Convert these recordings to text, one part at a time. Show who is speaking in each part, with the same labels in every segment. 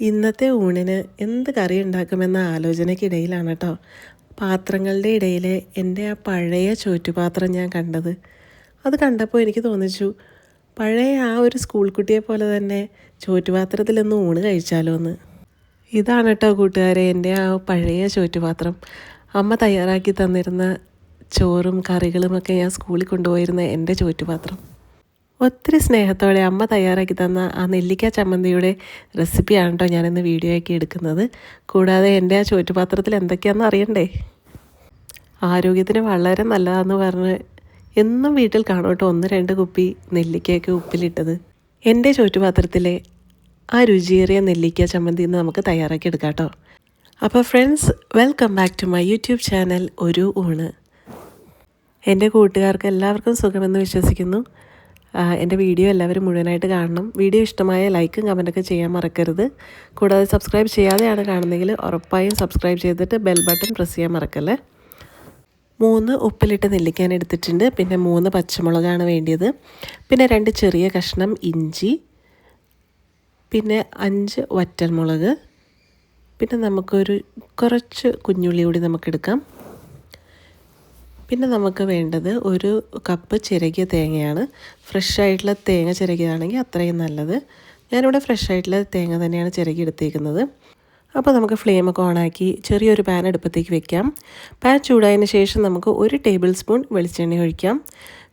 Speaker 1: ഇന്നത്തെ ഊണിന് എന്ത് കറി ഉണ്ടാക്കുമെന്ന ആലോചനയ്ക്കിടയിലാണ് കേട്ടോ പാത്രങ്ങളുടെ ഇടയിലെ എന്റെ ആ പഴയ ചോറ്റുപാത്രം ഞാൻ കണ്ടത്. അത് കണ്ടപ്പോൾ എനിക്ക് തോന്നിച്ചു പഴയ ആ ഒരു സ്കൂൾ കുട്ടിയെ പോലെ തന്നെ ചോറ്റുപാത്രത്തിലൊന്ന് ഊണ് കഴിച്ചാലോ എന്ന്. ഇതാണ് കേട്ടോ കൂട്ടുകാരെ എന്റെ ആ പഴയ ചോറ്റുപാത്രം. അമ്മ തയ്യാറാക്കി തന്നിരുന്ന ചോറും കറികളുമൊക്കെ ഞാൻ സ്കൂളിൽ കൊണ്ടുപോയിരുന്ന എന്റെ ചോറ്റുപാത്രം. ഒത്തിരി സ്നേഹത്തോടെ അമ്മ തയ്യാറാക്കി തന്ന ആ നെല്ലിക്ക ചമ്മന്തിയുടെ റെസിപ്പിയാണ് കേട്ടോ ഞാനിന്ന് വീഡിയോ ആക്കി എടുക്കുന്നത്. കൂടാതെ എന്റെ ആ ചോറ്റുപാത്രത്തിൽ എന്തൊക്കെയാണെന്ന് അറിയണ്ടേ? ആരോഗ്യത്തിന് വളരെ നല്ലതാണെന്ന് പറഞ്ഞ് എന്നും വീട്ടിൽ കാണും കേട്ടോ ഒന്ന് രണ്ട് കുപ്പി നെല്ലിക്കയൊക്കെ ഉപ്പിലിട്ടത്. എന്റെ ചോറ്റുപാത്രത്തിലെ ആ രുചിയേറിയ നെല്ലിക്ക ചമ്മന്തി ഇന്ന് നമുക്ക് തയ്യാറാക്കി എടുക്കാം കേട്ടോ. അപ്പോൾ friends welcome back to my YouTube channel ഒരു ഊണ്. എന്റെ കൂട്ടുകാർക്ക് എല്ലാവർക്കും സുഖമെന്ന് വിശ്വസിക്കുന്നു. എന്റെ വീഡിയോ എല്ലാവരും മുഴുവനായിട്ട് കാണണം. വീഡിയോ ഇഷ്ടമായ ലൈക്കും കമന്റൊക്കെ ചെയ്യാൻ മറക്കരുത്. കൂടാതെ സബ്സ്ക്രൈബ് ചെയ്യാതെയാണ് കാണുന്നതെങ്കിൽ ഉറപ്പായും സബ്സ്ക്രൈബ് ചെയ്തിട്ട് ബെൽ ബട്ടൺ പ്രസ് ചെയ്യാൻ മറക്കല്ലേ? മൂന്ന് ഉപ്പിലിട്ട് നെല്ലിക്കാൻ എടുത്തിട്ടുണ്ട്. പിന്നെ മൂന്ന് പച്ചമുളകാണ് വേണ്ടിയത്. പിന്നെ രണ്ട് ചെറിയ കഷ്ണം ഇഞ്ചി. പിന്നെ അഞ്ച് വറ്റൽമുളക്. പിന്നെ നമുക്കൊരു കുറച്ച് കുഞ്ഞുള്ളി കൂടി നമുക്കെടുക്കാം. പിന്നെ നമുക്ക് വേണ്ടത് ഒരു കപ്പ് ചിരകിയ തേങ്ങയാണ്. ഫ്രഷ് ആയിട്ടുള്ള തേങ്ങ ചിരകിയതാണെങ്കിൽ അത്രയും നല്ലത്. ഞാനിവിടെ ഫ്രഷ് ആയിട്ടുള്ള തേങ്ങ തന്നെയാണ് ചിരകി എടുത്തേക്കുന്നത്. അപ്പോൾ നമുക്ക് ഫ്ലെയിം ഫ്ലെയിമൊക്കെ ഓണാക്കി ചെറിയൊരു പാൻ അടുപ്പത്തേക്ക് വെക്കാം. പാൻ ചൂടായതിന് ശേഷം നമുക്ക് ഒരു ടേബിൾ സ്പൂൺ വെളിച്ചെണ്ണ ഒഴിക്കാം.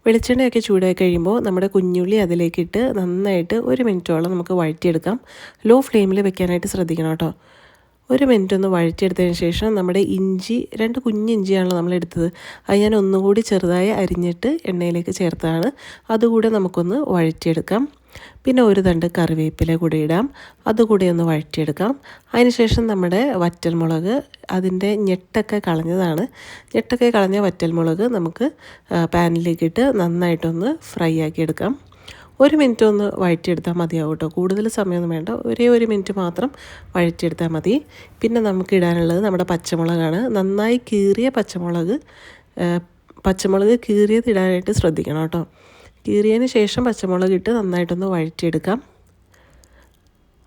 Speaker 1: വെളിച്ചെണ്ണയൊക്കെ ചൂടായി കഴിയുമ്പോൾ നമ്മുടെ കുഞ്ഞുള്ളി അതിലേക്കിട്ട് നന്നായിട്ട് ഒരു മിനിറ്റോളം നമുക്ക് വഴറ്റിയെടുക്കാം. ലോ ഫ്ലെയിമിൽ വെക്കാനായിട്ട് ശ്രദ്ധിക്കണം കേട്ടോ. ഒരു മിനിറ്റ് ഒന്ന് വഴറ്റിയെടുത്തതിന് ശേഷം നമ്മുടെ ഇഞ്ചി രണ്ട് കുഞ്ഞിഞ്ചിയാണല്ലോ നമ്മൾ എടുത്തത്. അത് ഞാൻ ഒന്നുകൂടി ചെറുതായി അരിഞ്ഞിട്ട് എണ്ണയിലേക്ക് ചേർത്താണ് അതുകൂടെ നമുക്കൊന്ന് വഴറ്റിയെടുക്കാം. പിന്നെ ഒരു തണ്ട് കറിവേപ്പില കൂടി ഇടാം. അതുകൂടി ഒന്ന് വഴറ്റിയെടുക്കാം. അതിനുശേഷം നമ്മുടെ വറ്റൽമുളക് അതിന്റെ ഞെട്ടൊക്കെ കളഞ്ഞതാണ്. ഞെട്ടൊക്കെ കളഞ്ഞ വറ്റൽമുളക് നമുക്ക് പാനിലേക്കിട്ട് നന്നായിട്ടൊന്ന് ഫ്രൈ ആക്കി എടുക്കാം ഒരു മിനിറ്റ് ഒന്ന് വഴറ്റിയെടുത്താൽ മതിയാവും കേട്ടോ. കൂടുതൽ സമയമൊന്നും വേണ്ട. ഒരേ ഒരു മിനിറ്റ് മാത്രം വഴറ്റിയെടുത്താൽ മതി. പിന്നെ നമുക്ക് ഇടാനുള്ളത് നമ്മുടെ പച്ചമുളകാണ്. നന്നായി കീറിയ പച്ചമുളക് പച്ചമുളക് കീറിയത് ഇടാനായിട്ട് ശ്രദ്ധിക്കണം കേട്ടോ. കീറിയതിന് ശേഷം പച്ചമുളക് ഇട്ട് നന്നായിട്ടൊന്ന് വഴറ്റിയെടുക്കാം.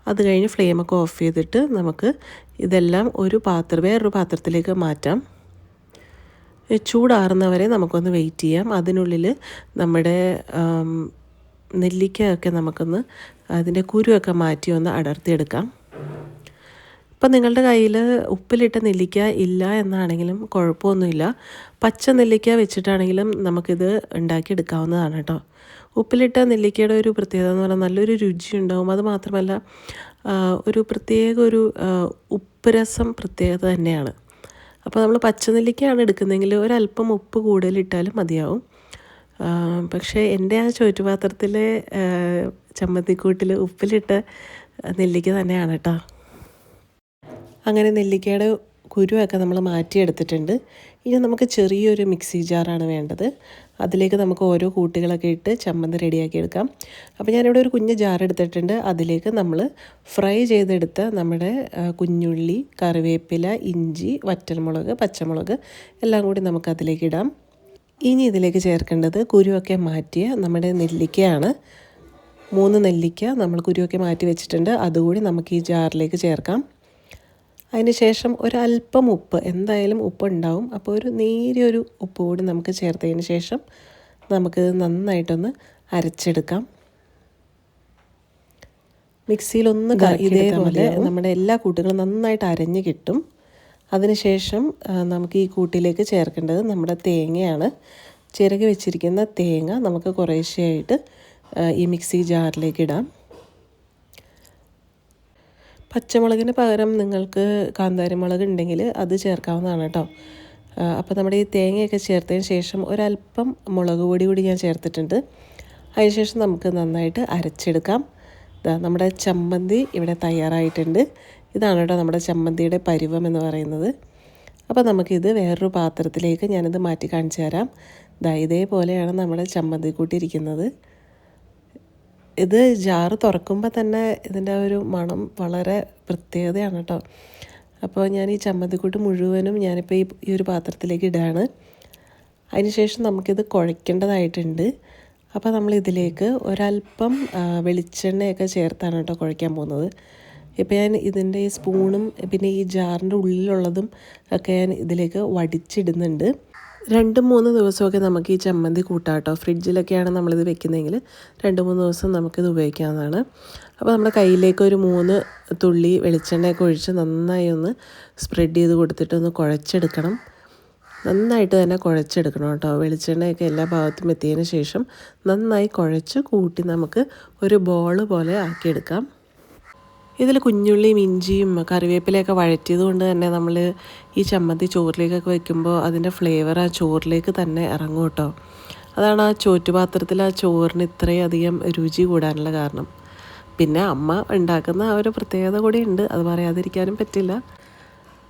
Speaker 1: അത് കഴിഞ്ഞ് ഫ്ലെയിമൊക്കെ ഓഫ് ചെയ്തിട്ട് നമുക്ക് ഇതെല്ലാം ഒരു പാത്രം വേറൊരു പാത്രത്തിലേക്ക് മാറ്റാം. ചൂടാറുന്നവരെ നമുക്കൊന്ന് വെയിറ്റ് ചെയ്യാം. അതിനുള്ളിൽ നമ്മുടെ നെല്ലിക്കയൊക്കെ നമുക്കൊന്ന് അതിന്റെ കുരുവൊക്കെ മാറ്റി ഒന്ന് അടർത്തിയെടുക്കാം. ഇപ്പം നിങ്ങളുടെ കയ്യിൽ ഉപ്പിലിട്ട നെല്ലിക്ക ഇല്ല എന്നാണെങ്കിലും കുഴപ്പമൊന്നുമില്ല. പച്ച നെല്ലിക്ക വെച്ചിട്ടാണെങ്കിലും നമുക്കിത് ഉണ്ടാക്കിയെടുക്കാവുന്നതാണ് കേട്ടോ. ഉപ്പിലിട്ട നെല്ലിക്കയുടെ ഒരു പ്രത്യേകത എന്ന് പറഞ്ഞാൽ നല്ലൊരു രുചി ഉണ്ടാവും. അത് മാത്രമല്ല ഒരു പ്രത്യേക ഒരു ഉപ്പ് രസം പ്രത്യേകത തന്നെയാണ്. അപ്പോൾ നമ്മൾ പച്ച പച്ചനെല്ലിക്കയാണ് എടുക്കുന്നതെങ്കിൽ ഒരല്പം ഉപ്പ് കൂടുതലിട്ടാലും മതിയാവും. പക്ഷേ എന്റെ ആ ചോറ്റുപാത്രത്തിൽ ചമ്മന്തിക്കൂട്ടിൽ ഉപ്പിലിട്ട് നെല്ലിക്ക തന്നെയാണ് കേട്ടോ. അങ്ങനെ നെല്ലിക്കയുടെ കുരുവൊക്കെ നമ്മൾ മാറ്റിയെടുത്തിട്ടുണ്ട്. ഇനി നമുക്ക് ചെറിയൊരു മിക്സി ജാറാണ് വേണ്ടത്. അതിലേക്ക് നമുക്ക് ഓരോ കൂട്ടുകളൊക്കെ ഇട്ട് ചമ്മന്തി റെഡിയാക്കി എടുക്കാം. അപ്പോൾ ഞാനിവിടെ ഒരു കുഞ്ഞ് ജാർ എടുത്തിട്ടുണ്ട്. അതിലേക്ക് നമ്മൾ ഫ്രൈ ചെയ്തെടുത്ത നമ്മുടെ കുഞ്ഞുള്ളി കറിവേപ്പില ഇഞ്ചി വറ്റൽമുളക് പച്ചമുളക് എല്ലാം കൂടി നമുക്ക് അതിലേക്ക് ഇടാം. ഇനി ഇതിലേക്ക് ചേർക്കേണ്ടത് കുരുവൊക്കെ മാറ്റിയ നമ്മുടെ നെല്ലിക്കയാണ്. മൂന്ന് നെല്ലിക്ക നമ്മൾ കുരുവൊക്കെ മാറ്റി വെച്ചിട്ടുണ്ട്. അതുകൂടി നമുക്ക് ഈ ജാറിലേക്ക് ചേർക്കാം. അതിന് ശേഷം ഒരല്പം ഉപ്പ് എന്തായാലും ഉപ്പ് ഉണ്ടാവും അപ്പോൾ ഒരു നേരിയൊരു ഉപ്പ് കൂടി നമുക്ക് ചേർത്തതിന് ശേഷം നമുക്കിത് നന്നായിട്ടൊന്ന് അരച്ചെടുക്കാം. മിക്സിയിലൊന്ന് ഇതേപോലെ നമ്മുടെ എല്ലാ കൂട്ടുകളും നന്നായിട്ട് അരഞ്ഞ് കിട്ടും. അതിനുശേഷം നമുക്ക് ഈ കൂട്ടിലേക്ക് ചേർക്കേണ്ടത് നമ്മുടെ തേങ്ങയാണ്. ചിരകി വെച്ചിരിക്കുന്ന തേങ്ങ നമുക്ക് കുറേശ്ശെയായിട്ട് ഈ മിക്സി ജാറിലേക്ക് ഇടാം. പച്ചമുളകിന് പകരം നിങ്ങൾക്ക് കാന്താരിമുളക് ഉണ്ടെങ്കിൽ അത് ചേർക്കാവുന്നതാണ് കേട്ടോ. അപ്പോൾ നമ്മുടെ ഈ തേങ്ങയൊക്കെ ചേർത്തതിന് ശേഷം ഒരല്പം മുളക് പൊടി കൂടി ഞാൻ ചേർത്തിട്ടുണ്ട്. അതിനുശേഷം നമുക്ക് നന്നായിട്ട് അരച്ചെടുക്കാം. നമ്മുടെ ചമ്മന്തി ഇവിടെ തയ്യാറായിട്ടുണ്ട്. ഇതാണ് കേട്ടോ നമ്മുടെ ചമ്മന്തിയുടെ പരുവം എന്ന് പറയുന്നത്. അപ്പോൾ നമുക്കിത് വേറൊരു പാത്രത്തിലേക്ക് ഞാനിത് മാറ്റി കാണിച്ചു തരാം. ദാ ഇതേപോലെയാണ് നമ്മുടെ ചമ്മന്തി കൂട്ടിയിരിക്കുന്നത് ഇത് ജാറ് തുറക്കുമ്പോൾ തന്നെ ഇതിന്റെ ഒരു മണം വളരെ പ്രത്യേകതയാണ് കേട്ടോ. അപ്പോൾ ഞാൻ ഈ ചമ്മന്തിക്കൂട്ട് മുഴുവനും ഞാനിപ്പോൾ ഈ ഈ ഒരു പാത്രത്തിലേക്ക് ഇടുകയാണ്. അതിനുശേഷം നമുക്കിത് കുഴയ്ക്കേണ്ടതായിട്ടുണ്ട്. അപ്പോൾ നമ്മൾ ഇതിലേക്ക് ഒരല്പം വെളിച്ചെണ്ണയൊക്കെ ചേർത്താണ് കേട്ടോ കുഴയ്ക്കാൻ പോകുന്നത്. ഇപ്പോൾ ഞാൻ ഇതിന്റെ ഈ സ്പൂണും പിന്നെ ഈ ജാറിന്റെ ഉള്ളിലുള്ളതും ഒക്കെ ഞാൻ ഇതിലേക്ക് വടിച്ചിടുന്നുണ്ട്. രണ്ട് മൂന്ന് ദിവസമൊക്കെ നമുക്ക് ഈ ചമ്മന്തി കൂട്ടാം കേട്ടോ ഫ്രിഡ്ജിലൊക്കെയാണ് നമ്മളിത് വെക്കുന്നതെങ്കിൽ രണ്ട് മൂന്ന് ദിവസം നമുക്കിത് ഉപയോഗിക്കാവുന്നതാണ്. അപ്പോൾ നമ്മുടെ കയ്യിലേക്ക് ഒരു മൂന്ന് തുള്ളി വെളിച്ചെണ്ണയൊക്കെ ഒഴിച്ച് നന്നായി ഒന്ന് സ്പ്രെഡ് ചെയ്ത് കൊടുത്തിട്ട് ഒന്ന് കുഴച്ചെടുക്കണം. നന്നായിട്ട് തന്നെ കുഴച്ചെടുക്കണം കേട്ടോ. വെളിച്ചെണ്ണയൊക്കെ എല്ലാ ഭാഗത്തും എത്തിയതിന് ശേഷം നന്നായി കുഴച്ച് കൂട്ടി നമുക്ക് ഒരു ബോൾ പോലെ ആക്കിയെടുക്കാം. ഇതിൽ കുഞ്ഞുള്ളിയും ഇഞ്ചിയും കറിവേപ്പിലയൊക്കെ വഴറ്റിയത് കൊണ്ട് തന്നെ നമ്മൾ ഈ ചമ്മന്തി ചോറിലേക്കൊക്കെ വെക്കുമ്പോൾ അതിന്റെ ഫ്ലേവർ ആ ചോറിലേക്ക് തന്നെ ഇറങ്ങും കേട്ടോ. അതാണ് ആ ചോറ്റുപാത്രത്തിൽ ആ ചോറിന് ഇത്രയും അധികം രുചി കൂടാനുള്ള കാരണം. പിന്നെ അമ്മ ഉണ്ടാക്കുന്ന ആ ഒരു പ്രത്യേകത കൂടി ഉണ്ട് അത് പറയാതിരിക്കാനും പറ്റില്ല.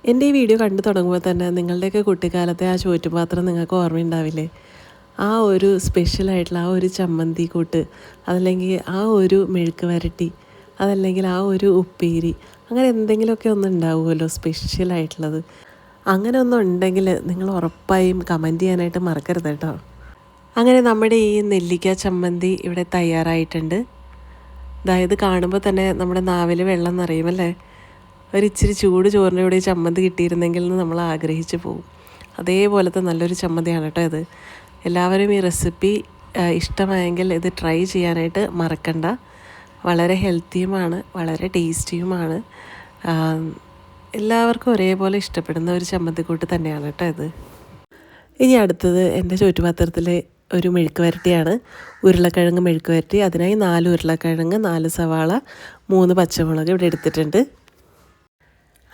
Speaker 1: എന്റെ ഈ വീഡിയോ കണ്ടു തുടങ്ങുമ്പോൾ തന്നെ നിങ്ങളുടെയൊക്കെ കുട്ടിക്കാലത്തെ ആ ചോറ്റുപാത്രം നിങ്ങൾക്ക് ഓർമ്മയുണ്ടാവില്ലേ? ആ ഒരു സ്പെഷ്യലായിട്ടുള്ള ആ ഒരു ചമ്മന്തി കൂട്ട് അതല്ലെങ്കിൽ ആ ഒരു മെഴുക്ക് വരട്ടി അതല്ലെങ്കിൽ ആ ഒരു ഉപ്പേരി അങ്ങനെ എന്തെങ്കിലുമൊക്കെ ഒന്ന് ഉണ്ടാവുമല്ലോ സ്പെഷ്യലായിട്ടുള്ളത് അങ്ങനെ ഒന്നും ഉണ്ടെങ്കിൽ നിങ്ങൾ ഉറപ്പായും കമന്റ് ചെയ്യാനായിട്ട് മറക്കരുത് കേട്ടോ. അങ്ങനെ നമ്മുടെ ഈ നെല്ലിക്ക ചമ്മന്തി ഇവിടെ തയ്യാറായിട്ടുണ്ട്. അതായത് കാണുമ്പോൾ തന്നെ നമ്മുടെ നാവിൽ വെള്ളം നിറയുമല്ലേ? ഒരിച്ചിരി ചൂട് ചോറിന്റെ കൂടെ ചമ്മന്തി കിട്ടിയിരുന്നെങ്കിൽ എന്ന് നമ്മൾ ആഗ്രഹിച്ചു പോകും. അതേപോലത്തെ നല്ലൊരു ചമ്മന്തിയാണ് കേട്ടോ ഇത്. എല്ലാവരും ഈ റെസിപ്പി ഇഷ്ടമായെങ്കിൽ ഇത് ട്രൈ ചെയ്യാനായിട്ട് മറക്കണ്ട. വളരെ ഹെൽത്തിയുമാണ് വളരെ ടേസ്റ്റിയുമാണ്. എല്ലാവർക്കും ഒരേപോലെ ഇഷ്ടപ്പെടുന്ന ഒരു ചമ്മന്തിക്കൂട്ട് തന്നെയാണ് കേട്ടോ ഇത്. ഇനി അടുത്തത് എന്റെ ചുറ്റുപാത്രത്തിലെ ഒരു മെഴുക്ക് വരട്ടിയാണ് ഉരുളക്കിഴങ്ങ് മെഴുക്ക് വരട്ടി അതിനായി നാല് ഉരുളക്കിഴങ്ങ് നാല് സവാള മൂന്ന് പച്ചമുളക് ഇവിടെ എടുത്തിട്ടുണ്ട്.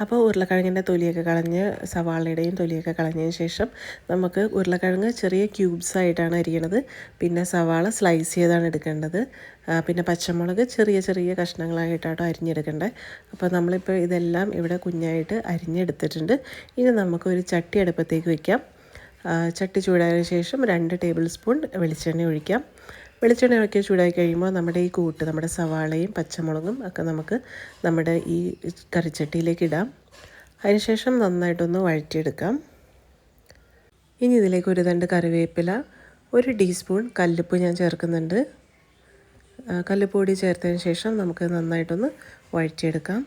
Speaker 1: അപ്പോൾ ഉരുളക്കിഴങ്ങിന്റെ തൊലിയൊക്കെ കളഞ്ഞ് സവാളയുടെയും തൊലിയൊക്കെ കളഞ്ഞതിന് ശേഷം നമുക്ക് ഉരുളക്കിഴങ്ങ് ചെറിയ ക്യൂബ്സ് ആയിട്ടാണ് അരിയണത്. പിന്നെ സവാള സ്ലൈസ് ചെയ്താണ് എടുക്കേണ്ടത്. പിന്നെ പച്ചമുളക് ചെറിയ ചെറിയ കഷ്ണങ്ങളായിട്ടാട്ടോ അരിഞ്ഞെടുക്കേണ്ടത്. അപ്പോൾ നമ്മളിപ്പോൾ ഇതെല്ലാം ഇവിടെ കുഞ്ഞായിട്ട് അരിഞ്ഞെടുത്തിട്ടുണ്ട്. ഇനി നമുക്കൊരു ചട്ടി അടുപ്പത്തേക്ക് വയ്ക്കാം. ചട്ടി ചൂടായതിനു ശേഷം രണ്ട് ടേബിൾ സ്പൂൺ വെളിച്ചെണ്ണ ഒഴിക്കാം. വെളിച്ചെണ്ണ ഒക്കെ ചൂടായി കഴിയുമ്പോൾ നമ്മുടെ ഈ കൂട്ട് നമ്മുടെ സവാളയും പച്ചമുളകും ഒക്കെ നമുക്ക് നമ്മുടെ ഈ കറിച്ചട്ടിയിലേക്ക് ഇടാം. അതിനുശേഷം നന്നായിട്ടൊന്ന് വഴറ്റിയെടുക്കാം. ഇനി ഇതിലേക്ക് ഒരു രണ്ട് കറിവേപ്പില ഒരു ടീസ്പൂൺ കല്ലുപ്പ് ഞാൻ ചേർക്കുന്നുണ്ട്. കല്ലുപ്പൊടി ചേർത്തതിന് ശേഷം നമുക്ക് നന്നായിട്ടൊന്ന് വഴറ്റിയെടുക്കാം.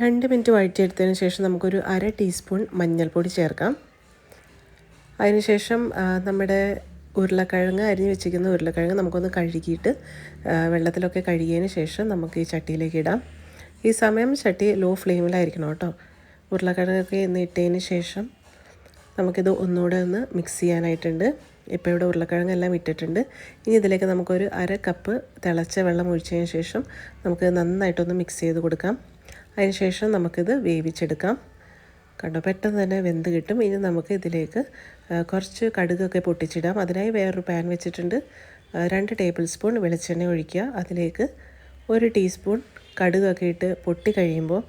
Speaker 1: രണ്ട് മിനിറ്റ് വഴറ്റിയെടുത്തതിന് ശേഷം നമുക്കൊരു അര ടീസ്പൂൺ മഞ്ഞൾപ്പൊടി ചേർക്കാം. അതിനുശേഷം നമ്മുടെ ഉരുളക്കിഴങ്ങ് അരിഞ്ഞ് വെച്ചിരിക്കുന്ന ഉരുളക്കിഴങ്ങ് നമുക്കൊന്ന് കഴുകിയിട്ട് വെള്ളത്തിലൊക്കെ കഴുകിയതിന് ശേഷം നമുക്ക് ഈ ചട്ടിയിലേക്ക് ഇടാം. ഈ സമയം ചട്ടി ലോ ഫ്ലെയിമിലായിരിക്കണം കേട്ടോ. ഉരുളക്കിഴങ്ങൊക്കെ ഇട്ടതിന് ശേഷം നമുക്കിത് ഒന്നുകൂടെ ഒന്ന് മിക്സ് ചെയ്യാനായിട്ടുണ്ട്. ഇപ്പോൾ ഇവിടെ ഉരുളക്കിഴങ്ങെല്ലാം ഇട്ടിട്ടുണ്ട്. ഇനി ഇതിലേക്ക് നമുക്കൊരു അര കപ്പ് തിളച്ച വെള്ളം ഒഴിച്ചതിന് ശേഷം നമുക്ക് നന്നായിട്ടൊന്ന് മിക്സ് ചെയ്ത് കൊടുക്കാം. അതിന് ശേഷം നമുക്കിത് വേവിച്ചെടുക്കാം. കണ്ടോ? പെട്ടെന്ന് തന്നെ വെന്ത് കിട്ടും. ഇനി നമുക്ക് ഇതിലേക്ക് കുറച്ച് കടുകൊക്കെ പൊട്ടിച്ചിടാം. അതിനായി വേറൊരു പാൻ വെച്ചിട്ടുണ്ട്. രണ്ട് ടേബിൾ സ്പൂൺ വെളിച്ചെണ്ണ ഒഴിക്കുക. അതിലേക്ക് ഒരു ടീസ്പൂൺ കടുകൊക്കെ ഇട്ട് പൊട്ടി കഴിയുമ്പോൾ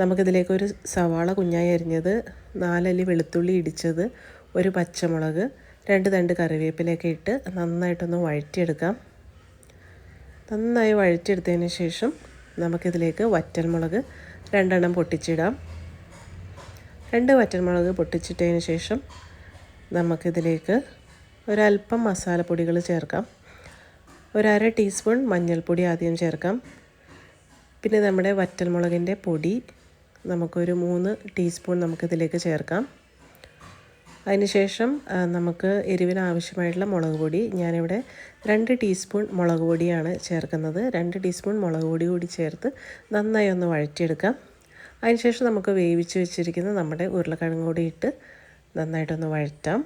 Speaker 1: നമുക്കിതിലേക്ക് ഒരു സവാള കുഞ്ഞായി അരിഞ്ഞത് നാലല്ലി വെളുത്തുള്ളി ഇടിച്ചത് ഒരു പച്ചമുളക് രണ്ട് തണ്ട് കറിവേപ്പിലൊക്കെ ഇട്ട് നന്നായിട്ടൊന്ന് വഴറ്റിയെടുക്കാം. നന്നായി വഴറ്റിയെടുത്തതിന് ശേഷം നമുക്കിതിലേക്ക് വറ്റൽമുളക് രണ്ടെണ്ണം പൊട്ടിച്ചിടാം. രണ്ട് വറ്റൽമുളക് പൊട്ടിച്ചിട്ടതിന് ശേഷം നമുക്കിതിലേക്ക് ഒരല്പം മസാലപ്പൊടികൾ ചേർക്കാം. ഒരര ടീസ്പൂൺ മഞ്ഞൾപ്പൊടി ആദ്യം ചേർക്കാം. പിന്നെ നമ്മുടെ വറ്റൽമുളകിന്റെ പൊടി നമുക്കൊരു മൂന്ന് ടീസ്പൂൺ നമുക്കിതിലേക്ക് ചേർക്കാം. അതിനുശേഷം നമുക്ക് എരിവിന് ആവശ്യമായിട്ടുള്ള മുളക് പൊടി ഞാനിവിടെ രണ്ട് ടീസ്പൂൺ മുളക് പൊടിയാണ് ചേർക്കുന്നത്. രണ്ട് ടീസ്പൂൺ മുളക് പൊടി കൂടി ചേർത്ത് നന്നായി ഒന്ന് വഴറ്റിയെടുക്കാം. അതിനുശേഷം നമുക്ക് വേവിച്ച് വെച്ചിരിക്കുന്ന നമ്മുടെ ഉരുളക്കിഴങ്ങ് കൂടി ഇട്ട് നന്നായിട്ടൊന്ന് വഴറ്റാം.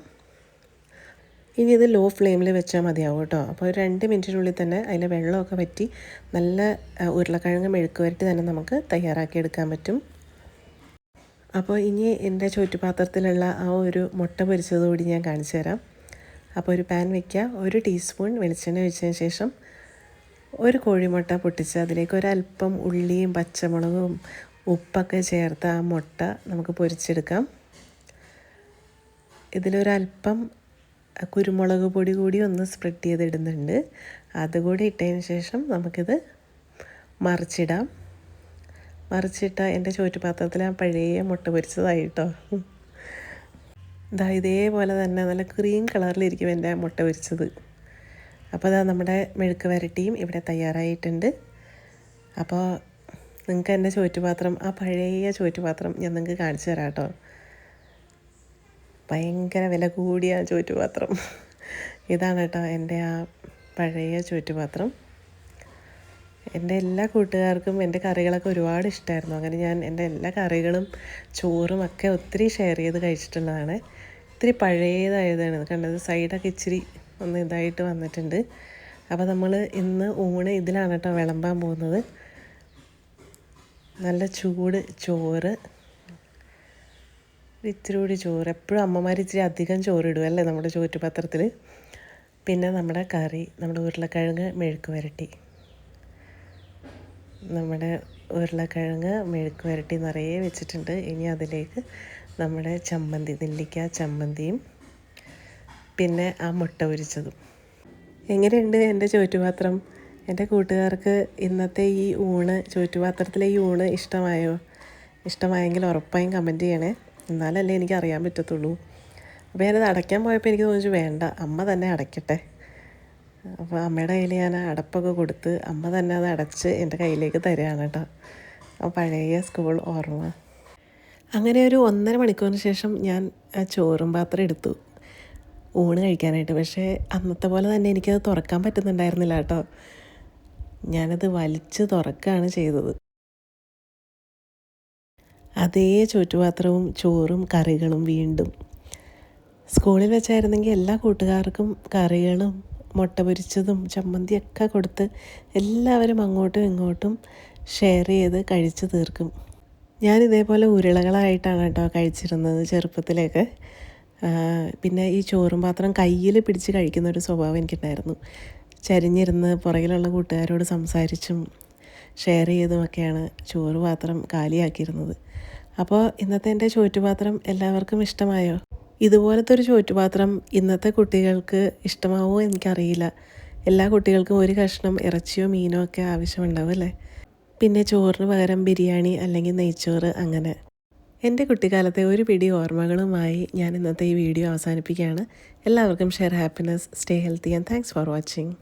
Speaker 1: ഇനി ഇത് ലോ ഫ്ലെയിമിൽ വെച്ചാൽ മതിയാവും കേട്ടോ. അപ്പോൾ ഒരു രണ്ട് മിനിറ്റിനുള്ളിൽ തന്നെ അതിന്റെ വെള്ളമൊക്കെ വറ്റി നല്ല ഉരുളക്കിഴങ്ങ് മെഴുക്ക് വരട്ടി തന്നെ നമുക്ക് തയ്യാറാക്കിയെടുക്കാൻ പറ്റും. അപ്പോൾ ഇനി എന്റെ ചുറ്റുപാത്രത്തിലുള്ള ആ ഒരു മുട്ട പൊരിച്ചതുകൂടി ഞാൻ കാണിച്ചു തരാം. അപ്പോൾ ഒരു പാൻ വയ്ക്കുക ഒരു ടീസ്പൂൺ വെളിച്ചെണ്ണ ഒഴിച്ചതിന് ശേഷം ഒരു കോഴിമുട്ട പൊട്ടിച്ച് അതിലേക്ക് ഒരല്പം ഉള്ളിയും പച്ചമുളകും ഉപ്പൊക്കെ ചേർത്ത് ആ മുട്ട നമുക്ക് പൊരിച്ചെടുക്കാം. ഇതിലൊരല്പം കുരുമുളക് പൊടി കൂടി ഒന്ന് സ്പ്രെഡ് ചെയ്തിടുന്നുണ്ട്. അതുകൂടി ഇട്ടതിന് ശേഷം നമുക്കിത് മറിച്ചിടാം. മറിച്ചിട്ട എന്റെ ചോറ്റുപാത്രത്തിൽ ആ പഴയ മുട്ട പൊരിച്ചതായി കേട്ടോ ഇതാ ഇതേപോലെ തന്നെ നല്ല ക്രീം കളറിലിരിക്കും എന്റെ മുട്ട പൊരിച്ചത്. അപ്പോൾ അതാ നമ്മുടെ മെഴുക്ക് വരട്ടിയും ഇവിടെ തയ്യാറായിട്ടുണ്ട്. അപ്പോൾ നിങ്ങൾക്ക് എന്റെ ചോറ്റുപാത്രം ആ പഴയ ചോറ്റുപാത്രം ഞാൻ നിങ്ങൾക്ക് കാണിച്ചു തരാം കേട്ടോ. ഭയങ്കര വില കൂടിയ ചോറ്റുപാത്രം. ഇതാണ് കേട്ടോ എന്റെ ആ പഴയ ചോറ്റുപാത്രം. എന്റെ എല്ലാ കൂട്ടുകാർക്കും എന്റെ കറികളൊക്കെ ഒരുപാട് ഇഷ്ടമായിരുന്നു അങ്ങനെ ഞാൻ എന്റെ എല്ലാ കറികളും ചോറും ഒക്കെ ഒത്തിരി ഷെയർ ചെയ്ത് കഴിച്ചിട്ടുള്ളതാണ്. ഇത്തിരി പഴയതായതാണ്. കണ്ടത് സൈഡൊക്കെ ഇച്ചിരി ഒന്ന് ഇതായിട്ട് വന്നിട്ടുണ്ട്. അപ്പോൾ നമ്മൾ ഇന്ന് ഊണ് ഇതിലാണ് കേട്ടോ വിളമ്പാൻ പോകുന്നത്. നല്ല ചൂട് ചോറ്. ഇത്തിരി കൂടി ചോറ്. എപ്പോഴും അമ്മമാർ ഇച്ചിരി അധികം ചോറിടും അല്ലേ നമ്മുടെ ചോറ്റുപാത്രത്തിൽ പിന്നെ നമ്മുടെ കറി നമ്മുടെ ഉരുളക്കിഴങ്ങ് മെഴുക്ക് വരട്ടി. നമ്മുടെ ഉരുളക്കിഴങ്ങ് മെഴുക്ക് വരട്ടി നിറയെ വെച്ചിട്ടുണ്ട്. ഇനി അതിലേക്ക് നമ്മുടെ ചമ്മന്തി നെല്ലിക്ക ചമ്മന്തിയും പിന്നെ ആ മുട്ട പൊരിച്ചതും. എങ്ങനെയുണ്ട് എന്റെ ചോറ്റുപാത്രം? എന്റെ കൂട്ടുകാർക്ക് ഇന്നത്തെ ഈ ഊണ് ചുറ്റുപാത്രത്തിലെ ഈ ഊണ് ഇഷ്ടമായോ? ഇഷ്ടമായെങ്കിൽ ഉറപ്പായും കമന്റ് ചെയ്യണേ. എന്നാലല്ലേ എനിക്ക് അറിയാൻ പറ്റത്തുള്ളൂ. അപ്പോൾ ഞാനത് അടയ്ക്കാൻ പോയപ്പോൾ എനിക്ക് തോന്നിച്ചു വേണ്ട അമ്മ തന്നെ അടയ്ക്കട്ടെ. അപ്പോൾ അമ്മയുടെ കയ്യിൽ ഞാൻ അടപ്പൊക്കെ കൊടുത്ത് അമ്മ തന്നെ അത് അടച്ച് എന്റെ കയ്യിലേക്ക് തരികയാണ് കേട്ടോ. ആ പഴയ സ്കൂൾ ഓർമ്മ. അങ്ങനെ ഒരു ഒന്നര മണിക്കൂറിന് ശേഷം ഞാൻ ആ ചോറും പാത്രം എടുത്തു. ഊണ് കഴിക്കാനായിട്ട്. പക്ഷേ അന്നത്തെ പോലെ തന്നെ എനിക്കത് തുറക്കാൻ പറ്റുന്നുണ്ടായിരുന്നില്ല കേട്ടോ. ഞാനത് വലിച്ച് തുറക്കുകയാണ് ചെയ്തത്. അതേ ചുറ്റുപാത്രവും ചോറും കറികളും വീണ്ടും. സ്കൂളിൽ വെച്ചായിരുന്നെങ്കിൽ എല്ലാ കൂട്ടുകാർക്കും കറികളും മുട്ട പൊരിച്ചതും ചമ്മന്തിയൊക്കെ കൊടുത്ത് എല്ലാവരും അങ്ങോട്ടും ഇങ്ങോട്ടും ഷെയർ ചെയ്ത് കഴിച്ചു തീർക്കും. ഞാൻ ഇതേപോലെ ഉരുളകളായിട്ടാണ് കേട്ടോ കഴിച്ചിരുന്നത് ചെറുപ്പത്തിലേക്ക്. പിന്നെ ഈ ചോറും പാത്രം കയ്യിൽ പിടിച്ച് കഴിക്കുന്ന ഒരു സ്വഭാവം എനിക്കുണ്ടായിരുന്നു. ചരിഞ്ഞിരുന്ന് പുറകിലുള്ള കൂട്ടുകാരോട് സംസാരിച്ചും ഷെയർ ചെയ്തുമൊക്കെയാണ് ചോറ് പാത്രം കാലിയാക്കിയിരുന്നത്. അപ്പോൾ ഇന്നത്തെ എന്റെ ചോറ്റുപാത്രം എല്ലാവർക്കും ഇഷ്ടമായോ? ഇതുപോലത്തെ ഒരു ചോറ്റുപാത്രം ഇന്നത്തെ കുട്ടികൾക്ക് ഇഷ്ടമാവുമോ എനിക്കറിയില്ല. എല്ലാ കുട്ടികൾക്കും ഒരു കഷ്ണം ഇറച്ചിയോ മീനോ ഒക്കെ ആവശ്യമുണ്ടാവും അല്ലേ? പിന്നെ ചോറിന് പകരം ബിരിയാണി അല്ലെങ്കിൽ നെയ്ച്ചോറ് അങ്ങനെ. എന്റെ കുട്ടിക്കാലത്തെ ഒരു പിടി ഓർമ്മകളുമായി ഞാൻ ഇന്നത്തെ ഈ വീഡിയോ അവസാനിപ്പിക്കുകയാണ്. എല്ലാവർക്കും share happiness stay healthy and thanks for watching